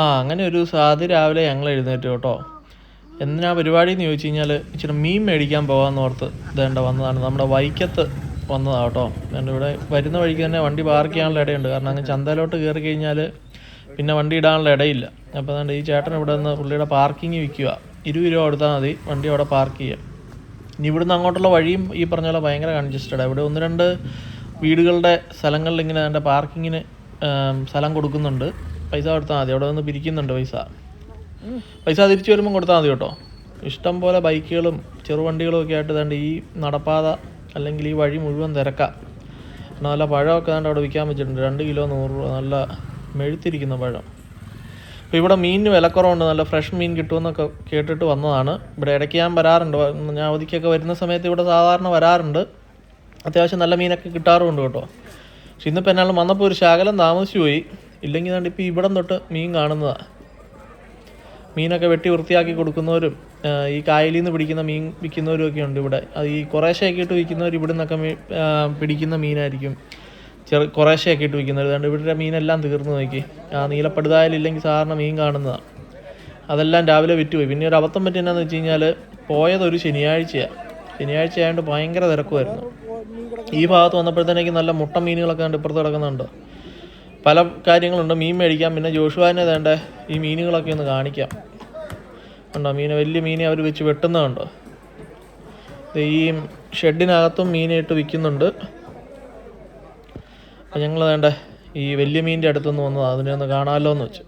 ആ അങ്ങനെ ഒരു സാധി രാവിലെ ഞങ്ങൾ എഴുന്നേറ്റ് കേട്ടോ. എന്തിനാ പരിപാടി എന്ന് ചോദിച്ചു കഴിഞ്ഞാൽ ഇച്ചിരി മീൻ മേടിക്കാൻ പോകാമെന്ന് ഓർത്ത് ഇതേണ്ട വന്നതാണ്. നമ്മുടെ വൈക്കത്ത് വന്നതാണ് കേട്ടോ. എന്റെ ഇവിടെ വരുന്ന വഴിക്ക് തന്നെ വണ്ടി പാർക്ക് ചെയ്യാനുള്ള ഇടയുണ്ട്. കാരണം അങ്ങ് ചന്തയിലോട്ട് കയറി കഴിഞ്ഞാൽ പിന്നെ വണ്ടി ഇടാനുള്ള ഇടയില്ല. അപ്പോൾ അതുകൊണ്ട് ഈ ചേട്ടൻ ഇവിടെ നിന്ന് പുള്ളിയുടെ പാർക്കിങ് വിൽക്കുക ഇരുപത് രൂപ കൊടുത്താൽ മതി വണ്ടി അവിടെ പാർക്ക് ചെയ്യാം. ഇനി ഇവിടുന്ന് അങ്ങോട്ടുള്ള വഴിയും ഈ പറഞ്ഞ പോലെ ഭയങ്കര കൺജസ്റ്റഡാണ് ഇവിടെ ഒന്ന് രണ്ട് വീടുകളുടെ സ്ഥലങ്ങളിൽ ഇങ്ങനെ അതിന്റെ പാർക്കിങ്ങിന് സ്ഥലം കൊടുക്കുന്നുണ്ട്. പൈസ കൊടുത്താൽ മതി. അവിടെ നിന്ന് പിരിക്കുന്നുണ്ട് പൈസ. പൈസ തിരിച്ചു വരുമ്പം കൊടുത്താൽ മതി കേട്ടോ. ഇഷ്ടം പോലെ ബൈക്കുകളും ചെറുവണ്ടികളും ഒക്കെ ആയിട്ട് ദാണ്ട് ഈ നടപ്പാത അല്ലെങ്കിൽ ഈ വഴി മുഴുവൻ തിരക്കാം. നല്ല പഴമൊക്കെ ദാണ്ട് അവിടെ വിൽക്കാൻ വെച്ചിട്ടുണ്ട്. രണ്ട് കിലോ നൂറ് രൂപ. നല്ല മെഴുത്തിരിക്കുന്ന പഴം. അപ്പോൾ ഇവിടെ മീനിന് വിലക്കുറവുണ്ട്. നല്ല ഫ്രഷ് മീൻ കിട്ടുമെന്നൊക്കെ കേട്ടിട്ട് വന്നതാണ്. ഇവിടെ ഇടയ്ക്ക് ഞാൻ വരാറുണ്ട്. ഞാൻ അവധിക്കൊക്കെ വരുന്ന സമയത്ത് ഇവിടെ സാധാരണ വരാറുണ്ട്. അത്യാവശ്യം നല്ല മീനൊക്കെ കിട്ടാറുമുണ്ട് കേട്ടോ. പക്ഷെ ഇന്നിപ്പോൾ എന്നാലും വന്നപ്പോൾ ഒരു ശകലം താമസിച്ചു പോയി ഇല്ലെങ്കിൽ ദാണ്ട് ഇപ്പോൾ ഇവിടം തൊട്ട് മീൻ കാണുന്നതാണ് മീനൊക്കെ വെട്ടി വൃത്തിയാക്കി കൊടുക്കുന്നവരും ഈ കായലിൽ നിന്ന് പിടിക്കുന്ന മീൻ വിൽക്കുന്നവരും ഒക്കെ ഉണ്ട് ഇവിടെ. അത് ഈ കുറേശ്ശെയൊക്കെ ഇട്ട് വിൽക്കുന്നവർ ഇവിടെ നിന്നൊക്കെ പിടിക്കുന്ന മീനായിരിക്കും. ചെറു കുറേശ്ശെയൊക്കെ ഇട്ട് വിൽക്കുന്നവർ അതുകൊണ്ട് ഇവിടുത്തെ മീനെല്ലാം തീർന്നു നോക്കി. ആ നീലപ്പടുതായാലില്ലെങ്കിൽ സാധാരണ മീൻ കാണുന്നതാണ് അതെല്ലാം രാവിലെ വിറ്റുപോയി. പിന്നെ ഒരു അബദ്ധം പറ്റി എന്നാന്ന് വെച്ച് കഴിഞ്ഞാൽ പോയത് ഒരു ശനിയാഴ്ചയാണ് ശനിയാഴ്ച ആയതുകൊണ്ട് ഭയങ്കര തിരക്കുമായിരുന്നു ഈ ഭാഗത്ത് വന്നപ്പോഴത്തേക്ക് നല്ല മുട്ട മീനുകളൊക്കെ കണ്ട് ഇപ്പുറത്ത് കിടക്കുന്നുണ്ട്? പല കാര്യങ്ങളുണ്ട്. മീൻ മേടിക്കാം. പിന്നെ ജോഷുവാനെ വേണ്ട? ഈ മീനുകളൊക്കെ ഒന്ന് കാണിക്കാം. ഉണ്ടോ മീൻ വലിയ മീനെ അവർ വെച്ച് വെട്ടുന്നതുണ്ടോ? ഈ ഷെഡിനകത്തും മീനായിട്ട് വിൽക്കുന്നുണ്ട്. അപ്പം ഞങ്ങൾ വേണ്ട? ഈ വലിയ മീനിന്റെ അടുത്തുനിന്ന് വന്നതാണ് അതിനെ ഒന്ന് കാണാമല്ലോ എന്ന് വെച്ച്.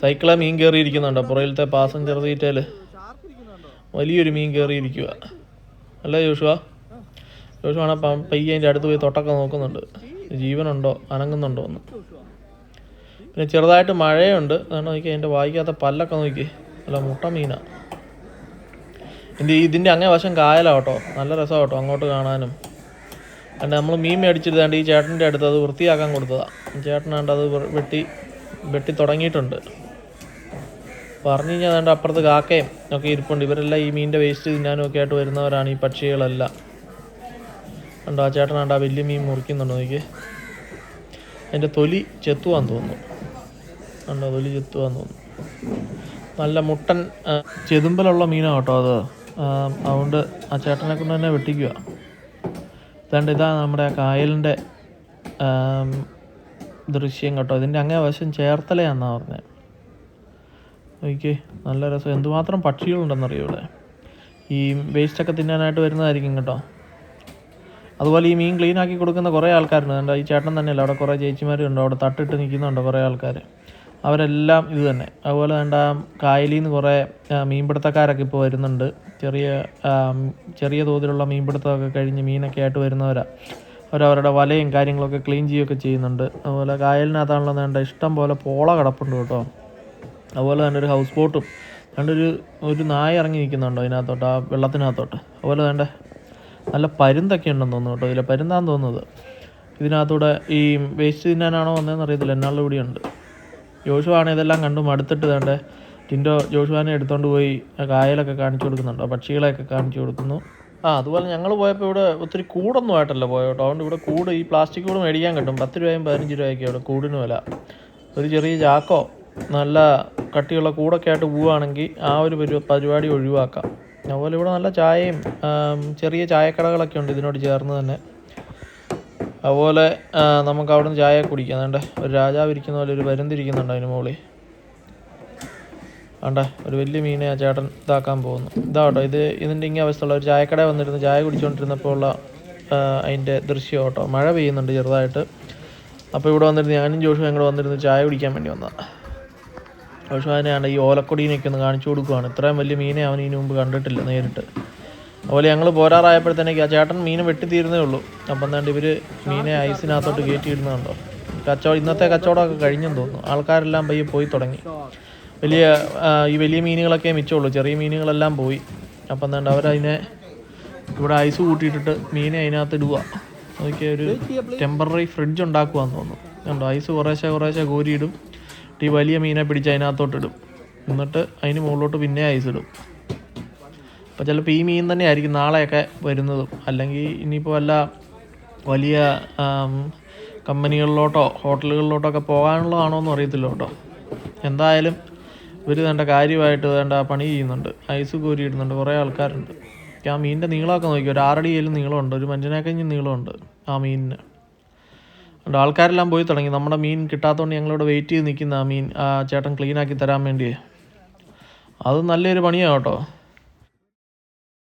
സൈക്കിളെ മീൻ കയറിയിരിക്കുന്നുണ്ട്? പുറയിലത്തെ പാസഞ്ചർ സീറ്റേൽ വലിയൊരു മീൻ കയറിയിരിക്കുക അല്ലേ ജോഷുവ? ജോഷുവാണ് പയ്യന്റെ അടുത്ത് പോയി തൊട്ടൊക്കെ നോക്കുന്നുണ്ട്. ജീവനുണ്ടോ? അനങ്ങുന്നുണ്ടോ എന്ന്. പിന്നെ ചെറുതായിട്ട് മഴയുണ്ട്. അതാണ് നോക്കി അതിന്റെ വായിക്കാത്ത പല്ലൊക്കെ നോക്കി അല്ല മുട്ട മീനാ. ഇതിന്റെ ഇതിന്റെ അങ്ങേ വശം കായലാണ് കേട്ടോ. നല്ല രസമാണ് കേട്ടോ അങ്ങോട്ട് കാണാനും. അല്ല നമ്മൾ മീൻ മേടിച്ചിരുതാണ്ട് ഈ ചേട്ടന്റെ അടുത്ത് അത് വൃത്തിയാക്കാൻ കൊടുത്തതാണ് ചേട്ടനാണ്ട് അത് വെട്ടി വെട്ടി തുടങ്ങിയിട്ടുണ്ട്. പറഞ്ഞു കഴിഞ്ഞാൽ അപ്പുറത്ത് കാക്കയും ഒക്കെ ഇരിപ്പുണ്ട്. ഇവരെല്ലാം ഈ മീനിന്റെ വേസ്റ്റ് തിന്നാനും ഒക്കെ ആയിട്ട് വരുന്നവരാണ് ഈ പക്ഷികളെല്ലാം. കണ്ടോ ആ ചേട്ടനാണ്ട് ആ വലിയ മീൻ മുറിക്കുന്നുണ്ടോ നോക്കി അതിന്റെ തൊലി ചെത്തുവാന്ന് തോന്നുന്നു. കണ്ടോ തൊലി ചെത്തുവാന്ന് തോന്നുന്നു. നല്ല മുട്ടൻ ചെതുമ്പലുള്ള മീനാണ് കേട്ടോ അത്. അതുകൊണ്ട് ആ ചേട്ടനെ കൊണ്ട് തന്നെ വെട്ടിക്കുക ഇതാണ്ട് ഇതാ നമ്മുടെ കായലിന്റെ ദൃശ്യം കേട്ടോ. ഇതിന്റെ അങ്ങേ വശം ചേർത്തലയാണെന്നാണ് പറഞ്ഞത് നോക്കിയേ നല്ല രസം. എന്തുമാത്രം പക്ഷികളുണ്ടെന്നറിയോ ഇവിടെ? ഈ വേസ്റ്റൊക്കെ തിന്നാനായിട്ട് വരുന്നതായിരിക്കും കേട്ടോ. അതുപോലെ ഈ മീൻ ക്ലീൻ ആക്കി കൊടുക്കുന്ന കുറേ ആൾക്കാരുണ്ട്. എന്താ ഈ ചേട്ടൻ തന്നെയല്ല? അവിടെ കുറേ ചേച്ചിമാരും ഉണ്ട് അവിടെ തട്ടിട്ട് നിൽക്കുന്നുണ്ട് കുറേ ആൾക്കാർ അവരെല്ലാം ഇത് തന്നെ. അതുപോലെ വേണ്ട കായലിൽ നിന്ന് കുറേ മീൻപിടുത്തക്കാരൊക്കെ ഇപ്പോൾ വരുന്നുണ്ട്. ചെറിയ ചെറിയ തോതിലുള്ള മീൻപിടുത്തമൊക്കെ കഴിഞ്ഞ് മീനൊക്കെ ആയിട്ട് വരുന്നവരാണ് അവരവരുടെ വലയും കാര്യങ്ങളൊക്കെ ക്ലീൻ ചെയ്യുകയൊക്കെ ചെയ്യുന്നുണ്ട്. അതുപോലെ കായലിനകത്താണല്ലോ വേണ്ട ഇഷ്ടം പോലെ പോള കിടപ്പുണ്ട് കേട്ടോ. അതുപോലെ തന്നെ ഒരു ഹൗസ് ബോട്ടും ഒരു ഒരു നായ ഇറങ്ങി നിൽക്കുന്നുണ്ടോ അതിനകത്തോട്ട് ആ വെള്ളത്തിനകത്തോട്ട്? അതുപോലെ വേണ്ട നല്ല പരുന്തൊക്കെ ഉണ്ടെന്ന് തോന്നുന്നു കേട്ടോ. ഇതിലെ പരുന്താന്ന് തോന്നുന്നത്. ഇതിനകത്തൂടെ ഈ വേസ്റ്റ് തിന്നാനാണോ വന്നതെന്ന് അറിയത്തില്ല. എന്നാളുടെ ഇവിടെ ഉണ്ട് ജോഷുവാണ് ഇതെല്ലാം കണ്ടു മടുത്തിട്ട് വേണ്ടേ ടിൻഡോ ജോഷുവാനെ എടുത്തുകൊണ്ട് പോയി കായലൊക്കെ കാണിച്ചു കൊടുക്കുന്നുണ്ടോ? പക്ഷികളെയൊക്കെ കാണിച്ചു കൊടുക്കുന്നു. ആ അതുപോലെ ഞങ്ങൾ പോയപ്പോൾ ഇവിടെ ഒത്തിരി കൂടൊന്നും ആയിട്ടല്ല പോയോ കേട്ടോ. അതുകൊണ്ട് ഇവിടെ കൂട് ഈ പ്ലാസ്റ്റിക് കൂട് മേടിക്കാൻ കിട്ടും. പത്ത് രൂപയും പതിനഞ്ച് രൂപയൊക്കെ ഇവിടെ കൂടിന് വില. ഒരു ചെറിയ ചാക്കോ നല്ല കട്ടിയുള്ള കൂടൊക്കെ ആയിട്ട് പോവുകയാണെങ്കിൽ ആ ഒരു പരിപാടി ഒഴിവാക്കാം. അതുപോലെ ഇവിടെ നല്ല ചായയും ചെറിയ ചായക്കടകളൊക്കെ ഉണ്ട് ഇതിനോട് ചേർന്ന് തന്നെ. അതുപോലെ നമുക്ക് അവിടുന്ന് ചായ കുടിക്കാം. അതുകൊണ്ട് ഒരു രാജാവ് ഇരിക്കുന്ന പോലെ ഒരു പരുന്തിരിക്കുന്നുണ്ട് അതിന് മുകളിൽ. വേണ്ട ഒരു വലിയ മീനെ ആ ചേട്ടൻ ഇതാക്കാൻ പോകുന്നു. ഇതാ കേട്ടോ ഇത് ഇതിന്റെ ഇങ്ങനെ അവസ്ഥയുള്ള ഒരു ചായക്കട വന്നിരുന്ന് ചായ കുടിച്ചുകൊണ്ടിരുന്നപ്പോൾ ഉള്ള അതിന്റെ ദൃശ്യം കേട്ടോ. മഴ പെയ്യുന്നുണ്ട് ചെറുതായിട്ട്. അപ്പോൾ ഇവിടെ വന്നിരുന്ന് ഞാനും ജോഷും ഞങ്ങൾ വന്നിരുന്ന് ചായ കുടിക്കാൻ വേണ്ടി വന്നതാണ്. ജോഷുവിനെയാണ് ഈ ഓലക്കൊടീനൊക്കെ ഒന്ന് കാണിച്ചു കൊടുക്കുകയാണ് ഇത്രയും വലിയ മീനെ അവൻ ഇതിനു മുമ്പ് കണ്ടിട്ടില്ല നേരിട്ട്. അതുപോലെ ഞങ്ങൾ പോരാറായപ്പോഴത്തേക്ക് ആ ചേട്ടൻ മീൻ വെട്ടിത്തീരുന്നേ ഉള്ളൂ. അപ്പം എന്താണ്ട് ഇവർ മീനെ ഐസിനകത്തോട്ട് കയറ്റിയിടുന്നുണ്ടോ കച്ചവടം ഇന്നത്തെ കച്ചവടമൊക്കെ കഴിഞ്ഞെന്ന് തോന്നുന്നു. ആൾക്കാരെല്ലാം പയ്യെ പോയി തുടങ്ങി. വലിയ ഈ വലിയ മീനുകളൊക്കെ മിച്ചമുള്ളൂ. ചെറിയ മീനുകളെല്ലാം പോയി. അപ്പം എന്താണ്ട് അവരതിനെ ഇവിടെ ഐസ് കൂട്ടിയിട്ടിട്ട് മീനെ അതിനകത്ത് ഇടുക. അതൊക്കെ ഒരു ടെമ്പററി ഫ്രിഡ്ജ് ഉണ്ടാക്കുക എന്ന് തോന്നുന്നു. കണ്ടോ? ഐസ് കുറേശ്ശെ കുറേശ്ശെ കോരിയിടും. ഈ വലിയ മീനെ പിടിച്ച് അതിനകത്തോട്ട് ഇടും എന്നിട്ട് അതിന് മുകളിലോട്ട് പിന്നെ ഐസ് ഇടും. അപ്പോൾ ചിലപ്പോൾ ഈ മീൻ തന്നെ ആയിരിക്കും നാളെയൊക്കെ വരുന്നതും. അല്ലെങ്കിൽ ഇനിയിപ്പോൾ വല്ല വലിയ കമ്പനികളിലോട്ടോ ഹോട്ടലുകളിലോട്ടോ ഒക്കെ പോകാനുള്ളതാണോ എന്ന് അറിയത്തില്ല കേട്ടോ. എന്തായാലും ഇവർ വേണ്ട കാര്യമായിട്ട് വേണ്ട പണി ചെയ്യുന്നുണ്ട്. ഐസ് കോരി ഇടുന്നുണ്ട് കുറേ ആൾക്കാരുണ്ട്. ആ മീനിന്റെ നീളമൊക്കെ നോക്കി ഒരു ആറടിയിലും നീളമുണ്ട്. ഒരു മനുഷ്യനേക്കഞ്ഞ് നീളമുണ്ട് ആ മീനിന്. അതുകൊണ്ട് ആൾക്കാരെല്ലാം പോയി തുടങ്ങി. നമ്മുടെ മീൻ കിട്ടാത്തതുകൊണ്ട് ഞങ്ങളിവിടെ വെയിറ്റ് ചെയ്ത് നിൽക്കുന്ന മീൻ ആ ചേട്ടൻ ക്ലീനാക്കി തരാൻ വേണ്ടിയേ. അത് നല്ലൊരു പണിയാണ് കേട്ടോ.